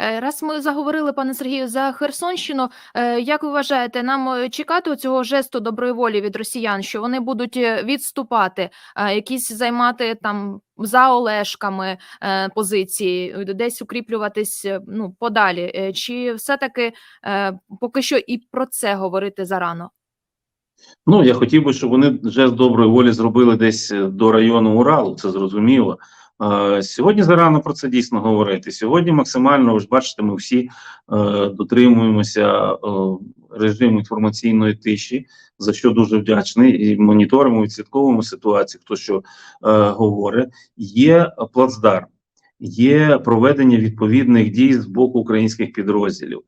Е, Раз ми заговорили, пане Сергію, за Херсонщину, е, як ви вважаєте, нам е, чекати цього жесту доброї волі від росіян, що вони будуть відступати, якісь займати там за Олешками позиції, десь укріплюватись ну подалі? Чи все-таки е, поки що і про це говорити зарано? Ну, я хотів би, щоб вони жест доброї волі зробили десь до району Уралу, це зрозуміло. Сьогодні зарано про це дійсно говорити. Сьогодні максимально, ви ж бачите, ми всі е, дотримуємося е, режиму інформаційної тиші, за що дуже вдячний, і моніторимо, відслідковуємо ситуацію, хто що е, говорить. Є плацдарм, є проведення відповідних дій з боку українських підрозділів.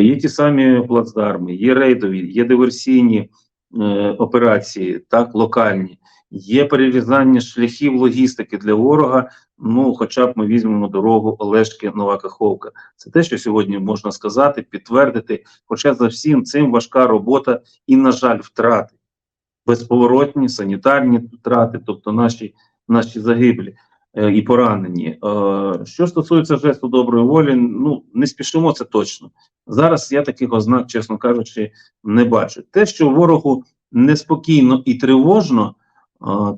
Є ті самі плацдарми, є рейдові, є диверсійні операції, так локальні, є перерізання шляхів логістики для ворога. Ну, хоча б ми візьмемо дорогу Олешки Нова Каховка. Це те, що сьогодні можна сказати, підтвердити. Хоча за всім цим важка робота і, на жаль, втрати безповоротні, санітарні втрати, тобто наші, наші загиблі. е, І поранені. Е, Що стосується жесту доброї волі, ну не спішимо це точно. Зараз я таких ознак, чесно кажучи, не бачу. Те, що ворогу неспокійно і тривожно,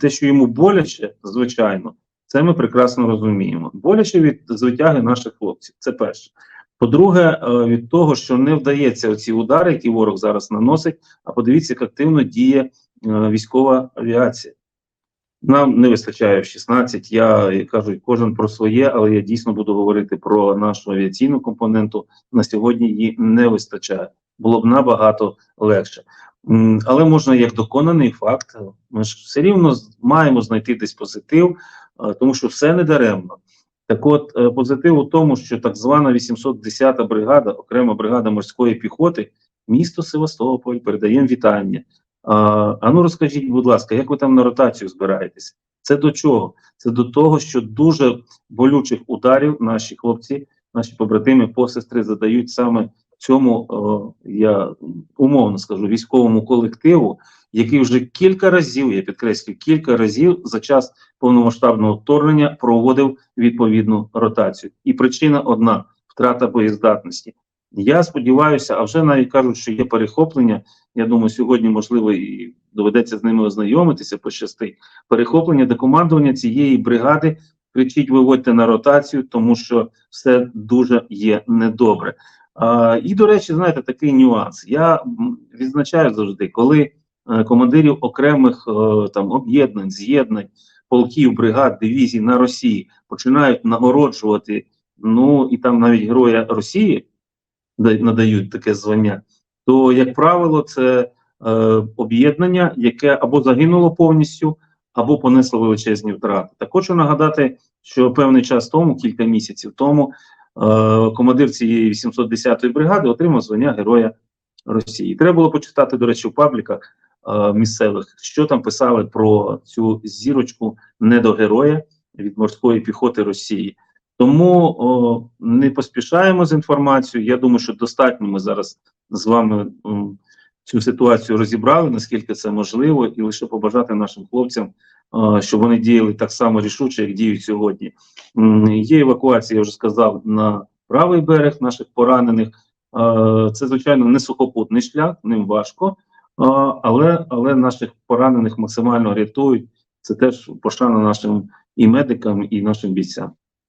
те, що йому боляче, звичайно, це ми прекрасно розуміємо. Боляче від звитяги наших хлопців. Це перше. По-друге, е, від того, що не вдається оці удари, які ворог зараз наносить. А подивіться, як активно діє е, військова авіація. Нам не вистачає в 16, Я як кажуть, кожен про своє, але я дійсно буду говорити про нашу авіаційну компоненту. На сьогодні її не вистачає. Було б набагато легше. Але можна як доконаний факт. Ми ж все рівно маємо знайти десь позитив, е, тому що все не даремно. Так от, е, позитив у тому, що так звана 810-та бригада, окрема бригада морської піхоти, місто Севастополь, передаємо вітання. А ну розкажіть, будь ласка, як ви там на ротацію збираєтесь? Це до чого? Це до того, що дуже болючих ударів наші хлопці, наші побратими, посестри задають саме цьому, я умовно скажу, військовому колективу, який вже кілька разів, я підкреслюю, кілька разів за час повномасштабного вторгнення проводив відповідну ротацію. І причина одна втрата боєздатності. Я сподіваюся, а вже навіть кажуть, що є перехоплення. Я думаю, сьогодні можливо і доведеться з ними ознайомитися, пощастить. Перехоплення до командування цієї бригади кричить: виводьте на ротацію, тому що все дуже є недобре. І, до речі, знаєте, такий нюанс. Я відзначаю завжди, коли е, командирів окремих е, там об'єднань, з'єднань, полків, бригад, дивізій на Росії починають нагороджувати, ну і там навіть героя Росії да- надають таке звання, то, як правило, це е, об'єднання, яке або загинуло повністю, або понесло величезні втрати. Так хочу нагадати, що певний час тому, кілька місяців тому, командир цієї 810-ї бригади отримав звання Героя Росії. Треба було почитати, до речі, в пабліках е, місцевих, що там писали про цю зірочку недогероя від морської піхоти Росії. Тому о, не поспішаємо з інформацією. Я думаю, що достатньо ми зараз з вами м, цю ситуацію розібрали, наскільки це можливо, і лише побажати нашим хлопцям, е, щоб вони діяли так само рішуче, як діють сьогодні. Є евакуація, я вже сказав, на правий берег наших поранених. Це, звичайно, не сухопутний шлях, ним важко, але, але наших поранених максимально рятують. Це теж пошана нашим і медикам, і нашим бійцям.